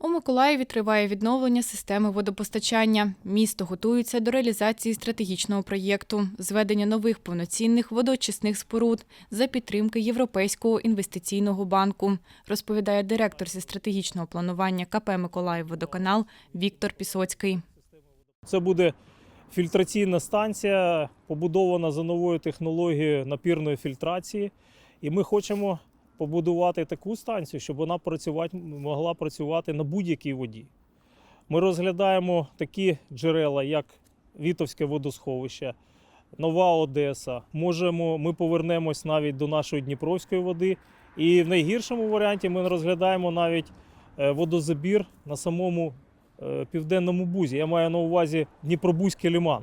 У Миколаєві триває відновлення системи водопостачання. Місто готується до реалізації стратегічного проєкту зведення нових повноцінних водоочисних споруд за підтримки Європейського інвестиційного банку, розповідає директор зі стратегічного планування КП «Миколаївводоканал» Віктор Пісоцький. Це буде фільтраційна станція, побудована за новою технологією напірної фільтрації. І ми хочемо побудувати таку станцію, щоб вона працювати, могла працювати на будь-якій воді. Ми розглядаємо такі джерела, як Вітовське водосховище, Нова Одеса. Можемо, ми повернемось навіть до нашої Дніпровської води. І в найгіршому варіанті ми розглядаємо навіть е, водозабір на самому е, південному бузі. Я маю на увазі Дніпробузький ліман.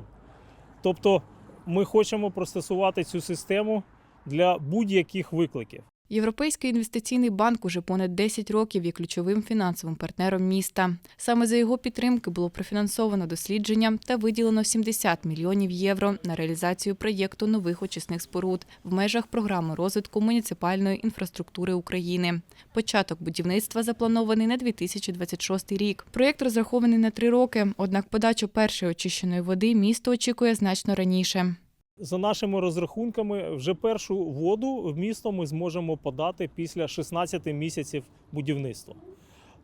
Тобто ми хочемо пристосувати цю систему для будь-яких викликів. Європейський інвестиційний банк уже понад 10 років є ключовим фінансовим партнером міста. Саме за його підтримки було профінансовано дослідження та виділено 70 мільйонів євро на реалізацію проєкту нових очисних споруд в межах програми розвитку муніципальної інфраструктури України. Початок будівництва запланований на 2026 рік. Проєкт розрахований на три роки, однак подачу першої очищеної води місто очікує значно раніше. За нашими розрахунками, вже першу воду в місто ми зможемо подати після 16 місяців будівництва.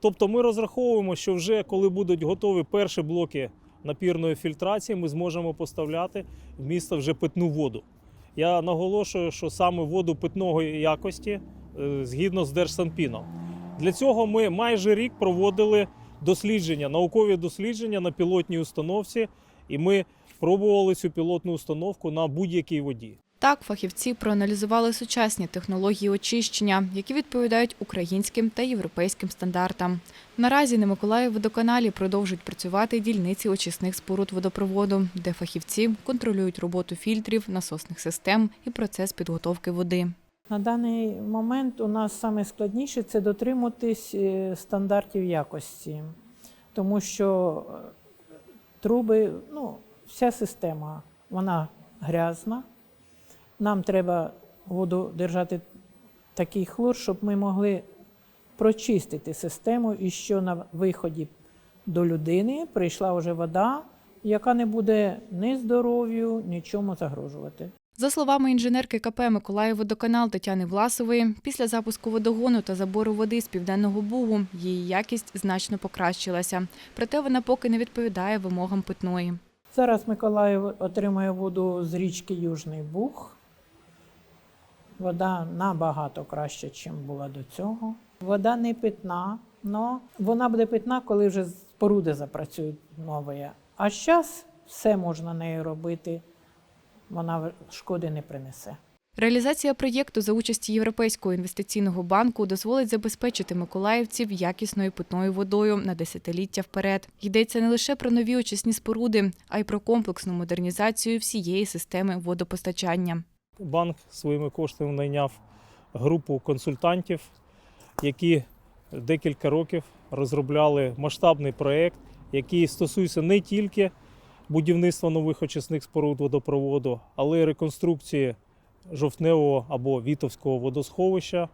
Тобто ми розраховуємо, що вже коли будуть готові перші блоки напірної фільтрації, ми зможемо поставляти в місто вже питну воду. Я наголошую, що саме воду питної якості е, згідно з Держсанпіном. Для цього ми майже рік проводили дослідження, наукові дослідження на пілотній установці, і ми пробували цю пілотну установку на будь-якій воді. Так, фахівці проаналізували сучасні технології очищення, які відповідають українським та європейським стандартам. Наразі на Миколаївводоканалі продовжують працювати дільниці очисних споруд водопроводу, де фахівці контролюють роботу фільтрів, насосних систем і процес підготовки води. На даний момент у нас найскладніше це дотримуватись е, стандартів якості, тому що е, труби, ну, вся система вона грязна. Нам треба воду держати такий хлор, щоб ми могли прочистити систему і що на виході до людини прийшла вже вода, яка не буде ні здоров'ю, нічому загрожувати. За словами інженерки КП «Миколаївводоканал» Тетяни Власової, після запуску водогону та забору води з південного бугу її якість значно покращилася. Проте вона поки не відповідає вимогам питної. Зараз Миколаїв отримує воду з річки Южний Буг. Вода набагато краще, ніж була до цього. Вода не питна, але вона буде питна, коли вже споруди запрацюють нові. А зараз все можна нею робити, вона шкоди не принесе. Реалізація проєкту за участі Європейського інвестиційного банку дозволить забезпечити миколаївців якісною питною водою на десятиліття вперед. Йдеться не лише про нові очисні споруди, а й про комплексну модернізацію всієї системи водопостачання. Банк своїми коштами найняв групу консультантів, які декілька років розробляли масштабний проєкт, який стосується не тільки будівництва нових очисних споруд водопроводу, але й реконструкції жовтневого або вітовського водосховища,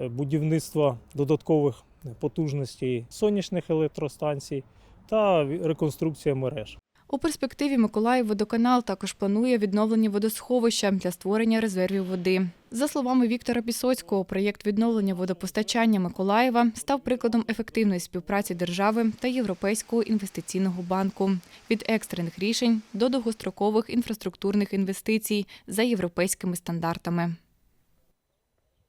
е, будівництва додаткових потужностей сонячних електростанцій та реконструкція мереж. У перспективі Миколаївводоканал також планує відновлення водосховища для створення резервів води. За словами Віктора Пісоцького, проєкт відновлення водопостачання Миколаєва став прикладом ефективної співпраці держави та Європейського інвестиційного банку від екстрених рішень до довгострокових інфраструктурних інвестицій за європейськими стандартами.